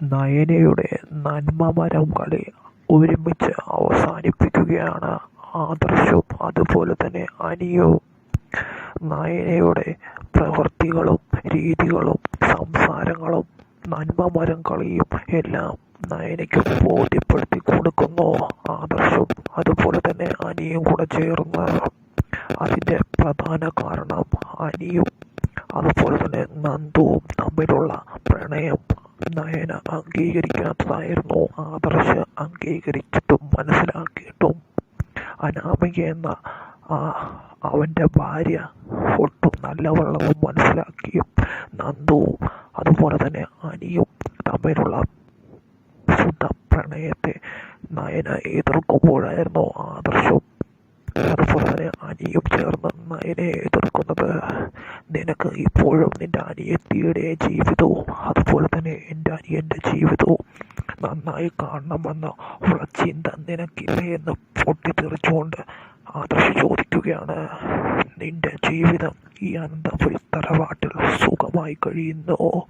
നയനയുടെ നന്മമരം കളി ഒരുമിച്ച് അവസാനിപ്പിക്കുകയാണ്. ആദർശവും അതുപോലെ തന്നെ അനിയവും നയനയുടെ പ്രവൃത്തികളും രീതികളും സംസാരങ്ങളും നന്മമരം കളിയും എല്ലാം നയനയ്ക്ക് ബോധ്യപ്പെടുത്തി കൊടുക്കുന്നു. ആദർശവും അതുപോലെ തന്നെ അനിയും കൂടെ ചേർന്ന് അതിന്റെ പ്രധാന കാരണം അനിയും അതുപോലെ തന്നെ നന്ദുവും തമ്മിലുള്ള പ്രണയം നയന അംഗീകരിക്കാത്തതായിരുന്നു. ആദർശ അംഗീകരിച്ചിട്ടും മനസ്സിലാക്കിയിട്ടും അനാമിക എന്ന ആ അവന്റെ ഭാര്യ ഒട്ടും നല്ലവളെന്ന് മനസ്സിലാക്കിയും നന്ദു അതുപോലെ തന്നെ അനിയും തമ്മിലുള്ള ശുദ്ധ പ്രണയത്തെ നയന എതിർക്കുമ്പോഴായിരുന്നു ആദർശവും അതുപോലെ തന്നെ അനിയും ചേർന്ന് നയനെ എതിർക്കുന്നത്. നിനക്ക് ഇപ്പോഴും നിന്റെ അനിയത്തിയുടെ ജീവിതവും അതുപോലെ എന്റെ ജീവിതവും നന്നായി കാണണമെന്ന ഉള്ള ചിന്ത നിനക്കില്ലേ എന്ന് പൊട്ടിത്തെറിച്ചുകൊണ്ട് ആദർശ് ചോദിക്കുകയാണ്. നിന്റെ ജീവിതം ഈ അനന്തപുരി തറവാട്ടിൽ സുഖമായി കഴിയുന്നു.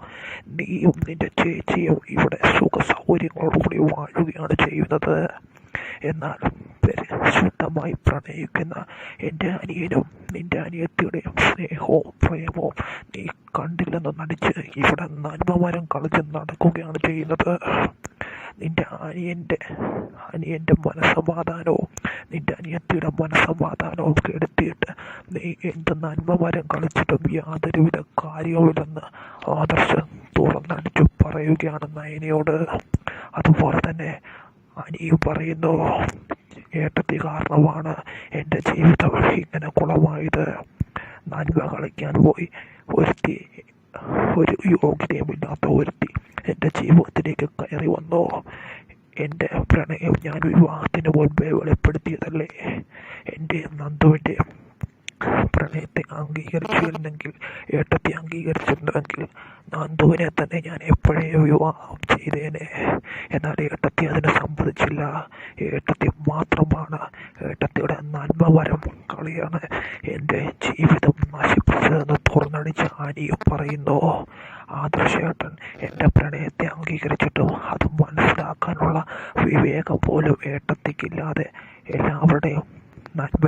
നീയും നിന്റെ ചേച്ചിയും ഇവിടെ സുഖ സൗകര്യങ്ങളോടുകൂടി വാഴുകയാണ് ചെയ്യുന്നത്. എന്നാൽ ശുദ്ധമായി പ്രണയിക്കുന്ന എന്റെ അനിയനും നിന്റെ അനിയത്തിയുടെയും സ്നേഹവും പ്രേമവും നീ കണ്ടില്ലെന്ന് നടിച്ച് ഇവിടെ നന്മമരം കളിച്ച് നടക്കുകയാണ് ചെയ്യുന്നത്. നിന്റെ അനിയന്റെ അനിയന്റെ മനസ്സമാധാനവും നിന്റെ അനിയത്തിയുടെ മനസ്സമാധാനവും കെടുത്തിയിട്ട് നീ എന്ത് നന്മമരം കളിച്ചിട്ടും യാതൊരുവിധ കാര്യവുമില്ലെന്ന് ആദർശം തുറന്നടിച്ചു പറയുകയാണ് നയനയോട്. അതുപോലെ തന്നെ അനിയും പറയുന്നു ഏട്ടത്തി കാരണമാണ് എന്റെ ജീവിതം ഇങ്ങനെ കുളമായത്. നന്മ കളിക്കാൻ പോയി. ഒരുത്തി ഒരു യോഗ്യതയുമില്ലാത്ത ഒരുത്തി എന്റെ ജീവിതത്തിലേക്ക് കയറി വന്നു. എന്റെ പ്രണയം ഞാൻ വിവാഹത്തിന് മുൻപേ വെളിപ്പെടുത്തിയതല്ലേ? എന്റെ നന്ദുവിന്റെ അംഗീകരിച്ചിരുന്നെങ്കിൽ ഏട്ടത്തി അംഗീകരിച്ചിരുന്നെങ്കിൽ നന്ദുവിനെ തന്നെ ഞാൻ എപ്പോഴേ വിവാഹം ചെയ്തേനെ. എന്നാൽ ഏട്ടത്തി അതിന് സമ്മതിച്ചില്ല ഏട്ടത്തി മാത്രമാണ് ഏട്ടത്തിയുടെ നന്മവരം കളിയാണ് എന്റെ ജീവിതം നശിപ്പിച്ചതെന്ന് തുറന്നടിച്ച് ആനിയും പറയുന്നു. ആദർശേട്ടൻ എന്റെ പ്രണയത്തെ അംഗീകരിച്ചിട്ടും അത് മനസ്സിലാക്കാനുള്ള വിവേകം പോലും ഏട്ടത്തിക്കില്ലാതെ എല്ലാവരുടെയും നന്മ